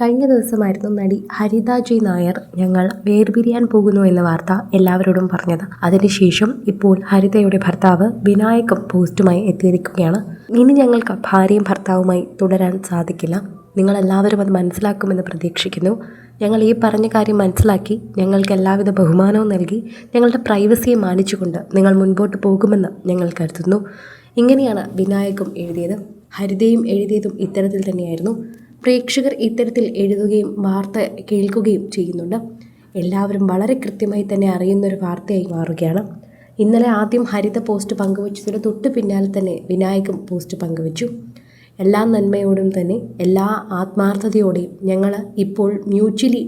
കഴിഞ്ഞ ദിവസമായിരുന്നു നടി ഹരിത ജി നായർ ഞങ്ങൾ വേർപിരിയാൻ പോകുന്നു എന്ന വാർത്ത എല്ലാവരോടും പറഞ്ഞത്. അതിനുശേഷം ഇപ്പോൾ ഹരിതയുടെ ഭർത്താവ് വിനായകം പോസ്റ്റുമായി എത്തിയിരിക്കുകയാണ്. ഇനി ഞങ്ങൾക്ക് ഭാര്യയും ഭർത്താവുമായി തുടരാൻ സാധിക്കില്ല. നിങ്ങളെല്ലാവരും അത് മനസ്സിലാക്കുമെന്ന് പ്രതീക്ഷിക്കുന്നു. ഞങ്ങൾ ഈ പറഞ്ഞ കാര്യം മനസ്സിലാക്കി ഞങ്ങൾക്ക് എല്ലാവിധ ബഹുമാനവും നൽകി ഞങ്ങളുടെ പ്രൈവസിയെ മാനിച്ചുകൊണ്ട് നിങ്ങൾ മുൻപോട്ട് പോകുമെന്ന് ഞങ്ങൾ കരുതുന്നു. ഇങ്ങനെയാണ് വിനായകം എഴുതിയത്. ഹരിതയും എഴുതിയതും ഇത്തരത്തിൽ തന്നെയായിരുന്നു. പ്രേക്ഷകർ ഇത്തരത്തിൽ എഴുതുകയും വാർത്ത കേൾക്കുകയും ചെയ്യുന്നുണ്ട്. എല്ലാവരും വളരെ കൃത്യമായി തന്നെ അറിയുന്നൊരു വാർത്തയായി മാറുകയാണ്. ഇന്നലെ ആദ്യം ഹരിത പോസ്റ്റ് പങ്കുവച്ചതിന് തൊട്ട് പിന്നാലെ തന്നെ വിനായകം പോസ്റ്റ് പങ്കുവച്ചു. എല്ലാ നന്മയോടും തന്നെ എല്ലാ ആത്മാർത്ഥതയോടെയും ഞങ്ങൾ ഇപ്പോൾ മ്യൂച്വലി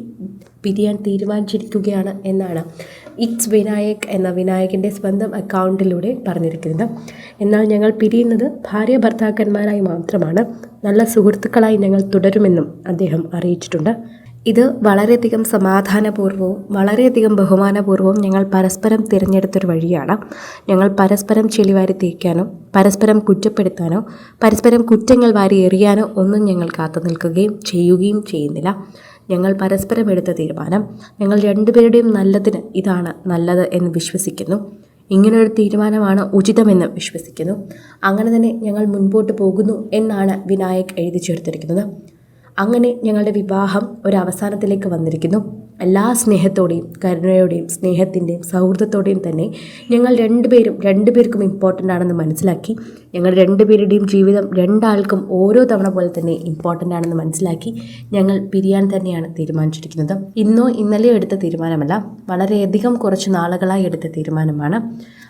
പിരിയാൻ തീരുമാനിച്ചിരിക്കുകയാണ് എന്നാണ് ഇറ്റ്സ് വിനായക് എന്ന വിനായകന്റെ സ്വന്തം അക്കൗണ്ടിലൂടെ പറഞ്ഞിരിക്കുന്നത്. എന്നാൽ ഞങ്ങൾ പിരിയുന്നത് ഭാര്യ ഭർത്താക്കന്മാരായി മാത്രമാണ്. നല്ല സുഹൃത്തുക്കളായി ഞങ്ങൾ തുടരുമെന്നും അദ്ദേഹം അറിയിച്ചിട്ടുണ്ട്. ഇത് വളരെയധികം സമാധാനപൂർവവും വളരെയധികം ബഹുമാനപൂർവവും ഞങ്ങൾ പരസ്പരം തിരഞ്ഞെടുത്തൊരു വഴിയാണ്. ഞങ്ങൾ പരസ്പരം ചെളിവാരി തേക്കാനോ പരസ്പരം കുറ്റപ്പെടുത്താനോ പരസ്പരം കുറ്റങ്ങൾ വാരി എറിയാനോ ഒന്നും ഞങ്ങൾ കാത്തു നിൽക്കുകയും ചെയ്യുകയും ചെയ്യുന്നില്ല. ഞങ്ങൾ പരസ്പരം എടുത്ത തീരുമാനം ഞങ്ങൾ രണ്ടുപേരുടെയും നല്ലതിന് ഇതാണ് നല്ലത് എന്ന് വിശ്വസിക്കുന്നു. ഇങ്ങനൊരു തീരുമാനമാണ് ഉചിതമെന്ന് വിശ്വസിക്കുന്നു. അങ്ങനെ തന്നെ ഞങ്ങൾ മുൻപോട്ട് പോകുന്നു എന്നാണ് വിനായക് എഴുതി ചേർത്തിരിക്കുന്നത്. അങ്ങനെ ഞങ്ങളുടെ വിവാഹം ഒരു അവസാനത്തിലേക്ക് വന്നിരിക്കുന്നു. എല്ലാ സ്നേഹത്തോടെയും കരുണയോടെയും സ്നേഹത്തിന്റെയും സൗഹൃദത്തോടെയും തന്നെ ഞങ്ങൾ രണ്ടുപേരും രണ്ടുപേർക്കും ഇമ്പോർട്ടന്റ് ആണെന്ന് മനസ്സിലാക്കി ഞങ്ങൾ രണ്ടുപേരുടെയും ജീവിതം രണ്ടാൾക്കും ഓരോ തവണ പോലെ തന്നെ ഇമ്പോർട്ടന്റ് ആണെന്ന് മനസ്സിലാക്കി ഞങ്ങൾ പിരിയാൻ തന്നെയാണ് തീരുമാനിച്ചിരിക്കുന്നത്. ഇന്നോ ഇന്നലെയോ എടുത്ത തീരുമാനമല്ല വളരെയധികം കുറച്ച് നാളുകളായി എടുത്ത തീരുമാനമാണ്.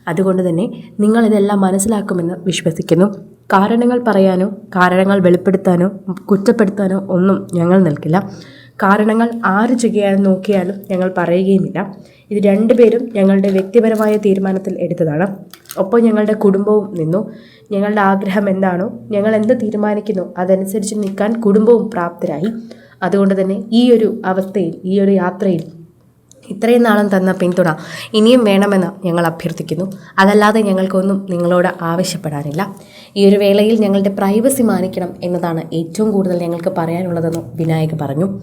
അതുകൊണ്ട് തന്നെ നിങ്ങളിതെല്ലാം മനസ്സിലാക്കുമെന്ന് വിശ്വസിക്കുന്നു. കാരണങ്ങൾ പറയാനോ കാരണങ്ങൾ വെളിപ്പെടുത്താനോ കുറ്റപ്പെടുത്താനോ ഒന്നും ഞങ്ങൾ നിൽക്കില്ല. കാരണങ്ങൾ ആര് ചെയ്യാൻ നോക്കിയാലും ഞങ്ങൾ പറയുകയുമില്ല. ഇത് രണ്ടുപേരും ഞങ്ങളുടെ വ്യക്തിപരമായ തീരുമാനത്തിൽ എടുത്തതാണ്. ഒപ്പം ഞങ്ങളുടെ കുടുംബവും നിന്നു. ഞങ്ങളുടെ ആഗ്രഹം എന്താണോ ഞങ്ങൾ എന്ത് തീരുമാനിക്കുന്നു അതനുസരിച്ച് നിൽക്കാൻ കുടുംബവും പ്രാപ്തരായി. അതുകൊണ്ട് തന്നെ ഈ ഒരു അവസ്ഥയിൽ ഈ ഒരു യാത്രയിൽ ഇത്രയും നാളും തന്ന പിന്തുണ ഇനിയും വേണമെന്ന് ഞങ്ങൾ അഭ്യർത്ഥിക്കുന്നു. അതല്ലാതെ ഞങ്ങൾക്കൊന്നും നിങ്ങളോട് ആവശ്യപ്പെടാനില്ല. ഈ ഒരു വേളയിൽ ഞങ്ങളുടെ പ്രൈവസി മാനിക്കണം എന്നതാണ് ഏറ്റവും കൂടുതൽ ഞങ്ങൾക്ക് പറയാനുള്ളതെന്ന് വിനായക് പറഞ്ഞു.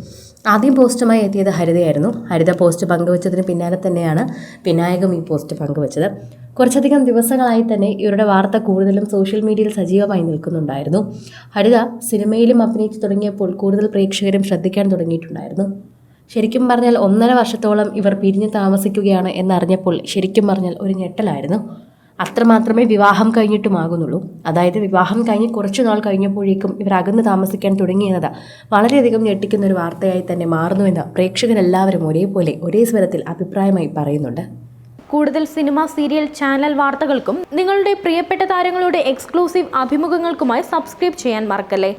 ആദ്യം പോസ്റ്റുമായി എത്തിയത് ഹരിതയായിരുന്നു. ഹരിത പോസ്റ്റ് പങ്കുവച്ചതിന് പിന്നാലെ തന്നെയാണ് വിനായകം ഈ പോസ്റ്റ് പങ്കുവച്ചത്. കുറച്ചധികം ദിവസങ്ങളായി തന്നെ ഇവരുടെ വാർത്ത കൂടുതലും സോഷ്യൽ മീഡിയയിൽ സജീവമായി നിൽക്കുന്നുണ്ടായിരുന്നു. ഹരിത സിനിമയിലും അഭിനയിച്ചു തുടങ്ങിയപ്പോൾ കൂടുതൽ പ്രേക്ഷകരും ശ്രദ്ധിക്കാൻ തുടങ്ങിയിട്ടുണ്ടായിരുന്നു. ശരിക്കും പറഞ്ഞാൽ ഒന്നര വർഷത്തോളം ഇവർ പിരിഞ്ഞു താമസിക്കുകയാണ് എന്നറിഞ്ഞപ്പോൾ ശരിക്കും പറഞ്ഞാൽ ഒരു ഞെട്ടലായിരുന്നു. അത്രമാത്രമേ വിവാഹം കഴിഞ്ഞിട്ടുമാകുന്നുള്ളൂ. അതായത് വിവാഹം കഴിഞ്ഞ് കുറച്ചു നാൾ കഴിഞ്ഞപ്പോഴേക്കും ഇവർ അകന്ന് താമസിക്കാൻ തുടങ്ങിയത് വളരെയധികം ഞെട്ടിക്കുന്ന ഒരു വാർത്തയായി തന്നെ മാറുന്നുവെന്ന് പ്രേക്ഷകരെല്ലാവരും ഒരേപോലെ ഒരേ സ്വരത്തിൽ അഭിപ്രായമായി പറയുന്നുണ്ട്. കൂടുതൽ സിനിമ സീരിയൽ ചാനൽ വാർത്തകൾക്കും നിങ്ങളുടെ പ്രിയപ്പെട്ട താരങ്ങളുടെ എക്സ്ക്ലൂസീവ് അഭിമുഖങ്ങൾക്കുമായി സബ്സ്ക്രൈബ് ചെയ്യാൻ മറക്കല്ലേ?